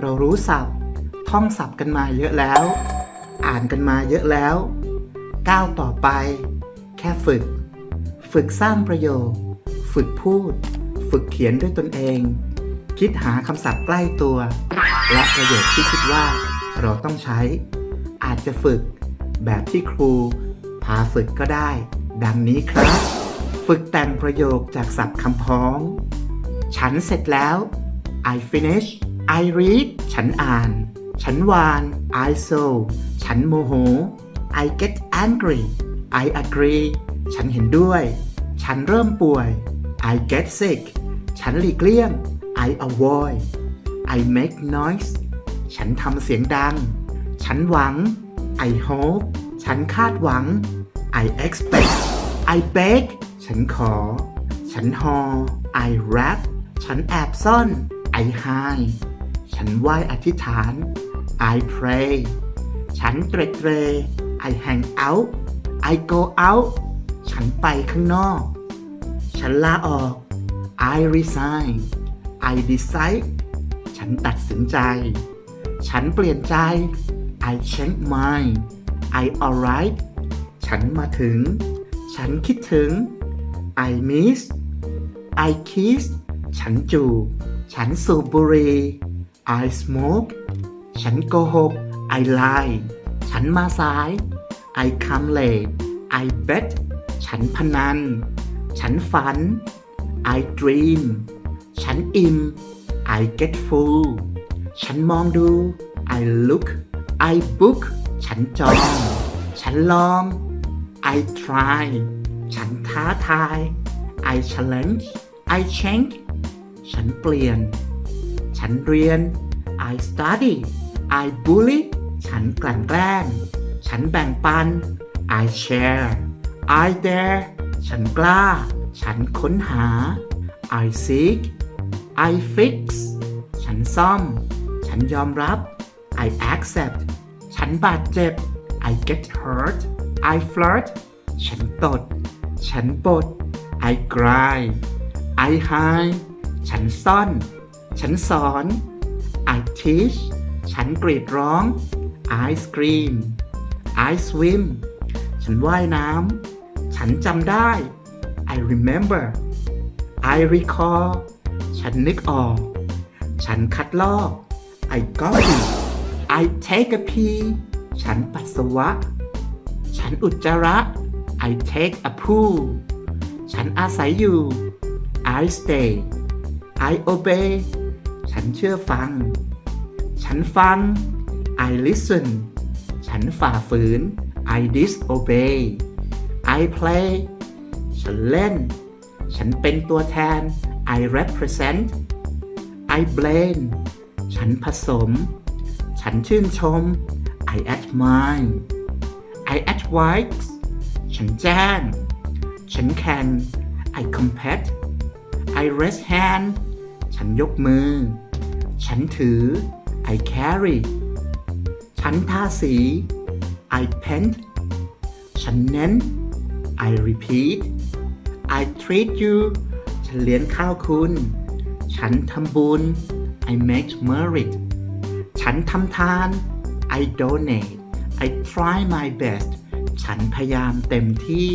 เรารู้ศัพท์ ท่องศัพท์กันมาเยอะแล้ว อ่านกันมาเยอะแล้ว ก้าวต่อไป แค่ฝึก ฝึกสร้างประโยค ฝึกพูด ฝึกเขียนด้วยตนเอง คิดหาคำศัพท์ใกล้ตัว และประโยคที่คิดว่า เราต้องใช้ อาจจะฝึกแบบที่ครู พาฝึกก็ได้ ดังนี้ครับ ฝึกแต่งประโยคจากศัพท์คำพ้อง ฉันเสร็จแล้ว I finish I read ฉันอ่าน ฉันวาน I saw ฉันโมโห I get angry I agree ฉันเห็นด้วย ฉันเริ่มป่วย I get sick ฉันหลีกเลี่ยง I avoid I make noise ฉันทำเสียงดัง ฉันหวัง I hope ฉันคาดหวัง I expect I beg ฉันขอ ฉันหอ I rap ฉันแอบซ่อน I hide ฉันไหว้อธิษฐาน I pray ฉันเตรเตร I hang out I go out ฉันไปข้างนอก ฉันลาออก I resign I decide ฉันตัดสินใจ ฉันเปลี่ยนใจ I change mind I alright ฉันมาถึง ฉันคิดถึง I miss I kiss ฉันจูบ ฉันสูบบุหรี่ I smoke ฉันโกหก I lie ฉันมาสาย I come late I bet ฉันพนัน ฉันฝัน I dream ฉันอิ่ม I get full ฉันมองดู I look I book ฉันจอง ฉันลอง I try ฉันท้าทาย I challenge I change ฉันเปลี่ยน ฉันเรียน I study I bully ฉันกลั่นแกล้ง ฉันแบ่งปัน I share I dare ฉันกล้า ฉันค้นหา I seek I fix ฉันซ่อม ฉันยอมรับ I accept ฉันบาดเจ็บ I get hurt I flirt ฉันตด ฉันบด I cry I hide ฉันซ่อน ฉันสอน I teach ฉันกรีดร้อง I scream I swim ฉันว่ายน้ำ ฉันจำได้ I remember I recall ฉันนึกออก ฉันคัดลอก I got it I take a pee ฉันปัสสาวะ ฉันอุจจาระ I take a poo ฉันอาศัยอยู่ I stay I obey ฉันเชื่อฟัง ฉันฟัง I listen ฉันฝ่าฝืน I disobey I play ฉันเล่น ฉันเป็นตัวแทน I represent I blame ฉันผสม ฉันชื่นชม I admire I advise ฉันแจ้ง ฉันแข่ง I compete I raise hand ฉันยกมือ ฉันถือ I carry ฉันทาสี I paint ฉันเน้น I repeat I treat you ฉันเลี้ยงข้าวคุณ ฉันทำบุญ I make merit ฉันทำทาน I donate I try my best ฉันพยายามเต็มที่